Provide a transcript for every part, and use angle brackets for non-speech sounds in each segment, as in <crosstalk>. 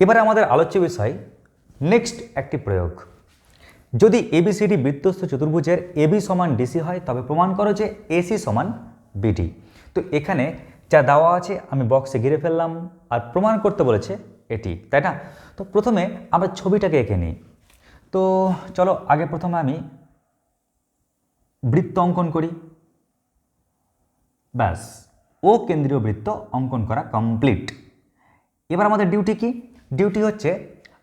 এবারে আমাদের আলোচ্য বিষয় নেক্সট একটি প্রয়োগ। যদি এবিসিডি বৃত্তস্থ চতুর্ভুজের এবি সমান ডিসি হয়, তবে প্রমাণ করো যে এসি সমান বিডি তো এখানে যা দেওয়া আছে, আমি বক্সে ঘিরে ফেললাম, আর প্রমাণ করতে বলেছে এটি, তাই না? তো প্রথমে আমরা ছবিটাকে এঁকে নিই। তো চলো, আগে প্রথমে আমি বৃত্ত অঙ্কন করি। ব্যাস, ও কেন্দ্রীয় বৃত্ত অঙ্কন করা কমপ্লিট এবার আমাদের ডিউটি কি? ডিউটি হচ্ছে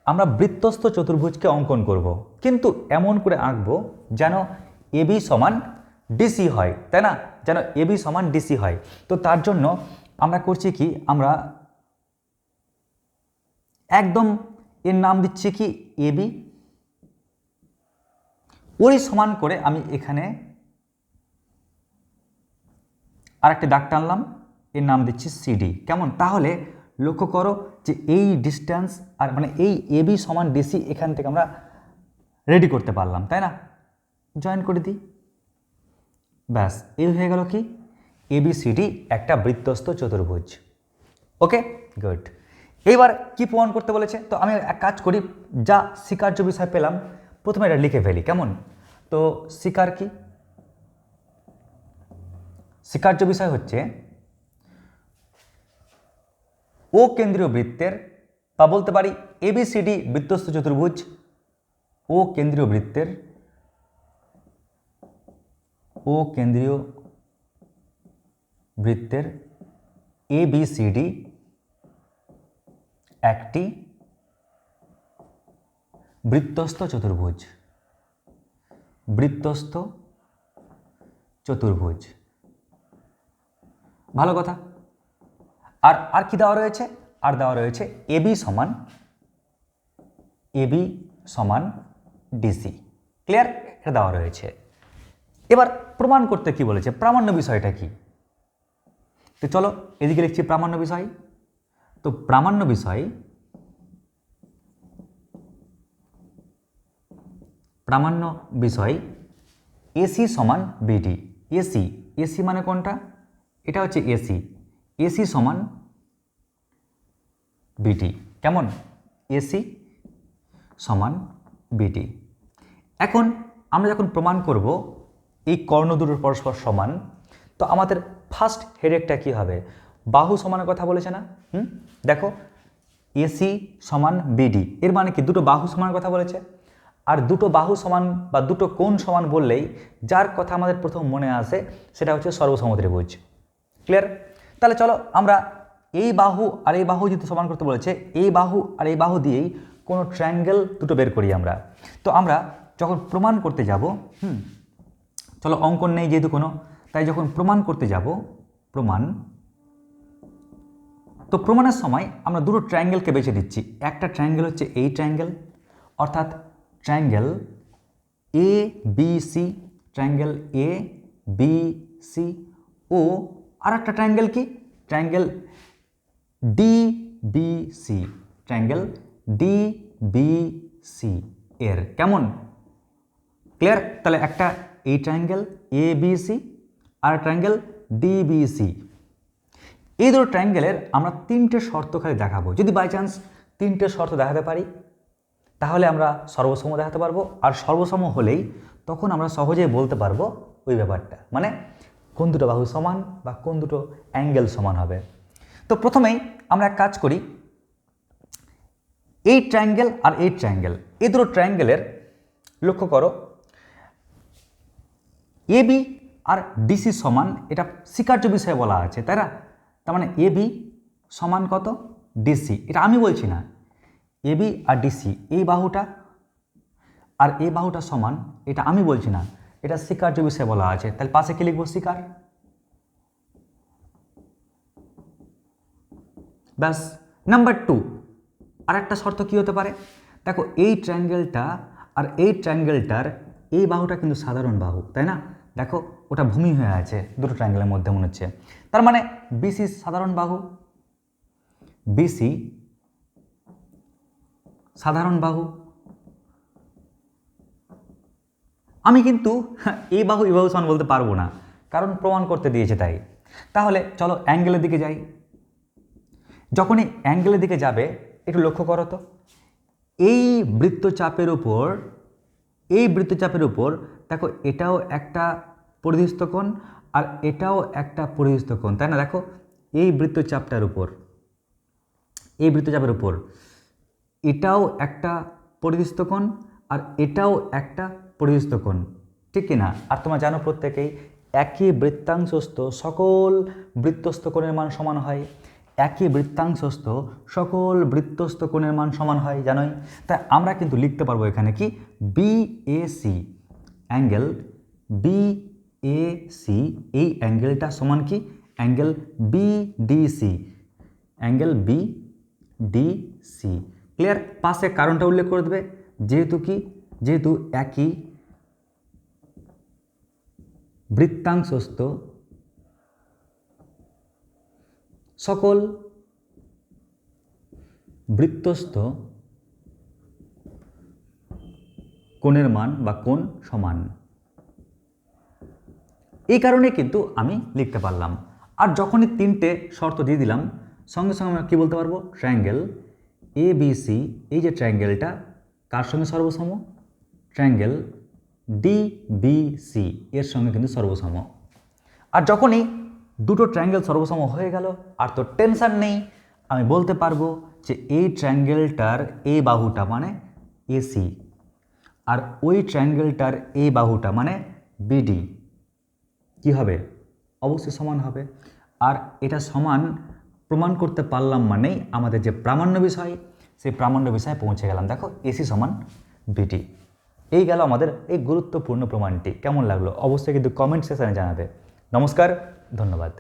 আমরা বৃত্তস্থ চতুর্ভুজকে অঙ্কন করব। কিন্তু এমন করে আঁকবো যেন এবি সমান ডিসি হয়, তাই না? যেন এবি সমান ডিসি হয়। তো তার জন্য আমরা করছি কি? আমরা একদম এর নাম দিচ্ছি কি? এবি ওই সমান করে আমি এখানে আরেকটি দাগ টানলাম, এর নাম দিচ্ছি সিডি কেমন? তাহলে লক্ষ্য করো যে এই ডিস্টেন্স আর মানে এই এবি সমান ডিসি এখান থেকে আমরা রেডি করতে পারলাম, তাই না? জয়েন করে দিই। ব্যাস, এই হয়ে গেল কি? এবিসিডি একটা বৃত্তস্থ চতুর্ভুজ। ওকে গুড এইবার কি প্রমাণ করতে বলেছে। তো আমি এক কাজ করি, যা স্বীকার্য বিষয় পেলাম, প্রথমে এটা লিখে ফেলি, কেমন? তো স্বীকার কি? স্বীকার্য বিষয় হচ্ছে ও কেন্দ্রীয় বৃত্তের বা বলতে পারি এবিসিডি বৃত্তস্থ চতুর্ভুজ, ও কেন্দ্রীয় বৃত্তের, ও কেন্দ্রীয় বৃত্তের এবিসিডি একটি বৃত্তস্থ চতুর্ভুজ। বৃত্তস্থ চতুর্ভুজ। ভালো কথা। আর আর কি দেওয়া রয়েছে? আর দেওয়া রয়েছে এবি সমান এবি সমান ডিসি ক্লিয়ার এটা দেওয়া রয়েছে। এবার প্রমাণ করতে কি বলেছে? প্রামাণ্য বিষয়টা কি? তো চলো এদিকে লিখছি প্রামাণ্য বিষয়। তো প্রামাণ্য বিষয় প্রামাণ্য বিষয় এসি সমান বিডি এসি এসি মানে কোনটা? এটা হচ্ছে এসি এসি সমান বিটি। কেমন? এসি সমান বিটি। এখন আমরা যখন প্রমাণ করব এই কর্ণ দুটোর পরস্পর সমান, তো আমাদের ফার্স্ট হেডেকটা কী হবে? বাহু সমানের কথা বলেছে না? হুম? দেখো, এসি সমান বিডি। এর মানে কি? দুটো বাহু সমানের কথা বলেছে। আর দুটো বাহু সমান বা দুটো কোণ সমান বললেই যার কথা আমাদের প্রথম মনে আসে, সেটা হচ্ছে সর্বসমত্রিভুজ ক্লিয়ার তাহলে চলো আমরা এই বাহু আর এই বাহু যদি সমান করতে বলেছে, এই বাহু আর এই বাহু দিয়েই কোনো ট্রায়াঙ্গেল দুটো বের করি আমরা। তো আমরা যখন প্রমাণ করতে যাব, হুম, চলো অঙ্কন নেই যেহেতু কোনো, তাই যখন প্রমাণ করতে যাব, প্রমাণ, তো প্রমাণের সময় আমরা দুটো ট্রায়াঙ্গেলকে বেছে দিচ্ছি একটা ট্রায়াঙ্গেল হচ্ছে এই ট্রায়াঙ্গেল অর্থাৎ triangle A B C triangle A B C ও আর একটা ট্রায়াঙ্গেল কি? Triangle D B C triangle D B C এর। কেমন? ক্লিয়ার তাহলে একটা এই ট্রায়াঙ্গেল এ বি সি আর ট্রায়াঙ্গেল ডি বি সি এই দুটো ট্রায়াঙ্গেলের আমরা তিনটে শর্ত খালি দেখাবো। যদি বাই চান্স তিনটে শর্ত দেখাতে পারি, তাহলে আমরা সর্বসম দেখাতে পারব। আর সর্বসম হলেই তখন আমরা সহজেই বলতে পারব ওই ব্যাপারটা। মানে কোন দুটো বাহু সমান বা কোন দুটো অ্যাঙ্গেল সমান হবে? তো প্রথমেই আমরা এক কাজ করি, এই ট্রায়াঙ্গেল আর এই ট্রায়াঙ্গেল এই দুটো ট্রায়াঙ্গেলের লক্ষ্য করো। এ, বি আর ডিসি সমান, এটা স্বীকার্য বিষয়ে বলা আছে, তাই না? তার মানে এ, বি সমান কত? ডিসি এটা আমি বলছি না। এবি আর ডিসি এই বাহুটা আর এই বাহুটা সমান, এটা আমি বলছি না। এটা স্বীকার্য বিষয়ে বলা আছে, তাহলে পাশে কি লিখব স্বীকার ব্যাস নাম্বার টু আর একটা শর্ত কী হতে পারে? দেখো, এই ট্রায়াঙ্গেলটা আর এই ট্রায়াঙ্গেলটার এই বাহুটা কিন্তু সাধারণ বাহু, তাই না? দেখো, ওটা ভূমি হয়ে আছে, দুটো ট্রায়াঙ্গেলের মধ্যে মনে হচ্ছে। তার মানে বিসি সাধারণ বাহু বিসি সাধারণ বাহু আমি কিন্তু <laughs> এই বাহু এই বাহু সমান বলতে পারব না, কারণ প্রমাণ করতে দিয়েছে তাই। তাহলে চলো অ্যাঙ্গেলের দিকে যাই। যখনই অ্যাঙ্গেলের দিকে যাবে, একটু লক্ষ্য করো তো। এই বৃত্তচাপের উপর, এই বৃত্তচাপের উপর, দেখো এটাও একটা পরিধিস্থ কোণ আর এটাও একটা পরিধিস্থ কোণ, তাই না? দেখো, এই বৃত্তচাপটার উপর, এই বৃত্তচাপের উপর, এটাও একটা পরিধিস্থ কোণ আর এটাও একটা পরিধিস্থ কোণ ঠিক কি না আর তোমরা জানো প্রত্যেকেই একই বৃত্তাংশস্থ সকল বৃত্তস্থ কোণের মান সমান হয়। একই বৃত্তাংশস্থ সকল বৃত্তস্থ কোণের মান সমান হয়, জানোই? তাই আমরা কিন্তু লিখতে পারব এখানে কি? B A C angle B A C এই অ্যাঙ্গেলটা সমান কি? Angle B D C angle B D C clear? পাশে কারণটা উল্লেখ করে দেবে। যেহেতু কি? যেহেতু একই বৃত্তাংশস্থ, সকল বৃত্তস্থ কোণের মান বা কোণ সমান। এই কারণে কিন্তু আমি লিখতে পারলাম। আর যখনই তিনটে শর্ত দিয়ে দিলাম, সঙ্গে সঙ্গে আমরা কী বলতে পারব? ট্রায়াঙ্গেল এ বি সি এই যে ট্রায়াঙ্গেলটা কার সঙ্গে সর্বসম? ট্রায়াঙ্গেল ডি বি সি এর সঙ্গে কিন্তু সর্বসম। আর যখনই দুটো ট্রায়াঙ্গেল সর্বসম হয়ে গেল, আর তো টেনশন নেই, আমি বলতে পারব যে এই ট্রায়াঙ্গেলটার এ বাহুটা মানে এসি আর ওই ট্রায়াঙ্গেলটার এ বাহুটা মানে বিডি কি হবে? অবশ্যই সমান হবে। আর এটা সমান প্রমাণ করতে পারলাম মানেই আমাদের যে প্রামাণ্য বিষয়, সেই প্রামাণ্য বিষয়ে পৌঁছে গেলাম। দেখো এসি সমান বিটি এই গেল আমাদের এই গুরুত্বপূর্ণ প্রমাণটি। কেমন লাগল? অবশ্যই কিন্তু কমেন্ট সেশানে জানাবে। নমস্কার, ধন্যবাদ।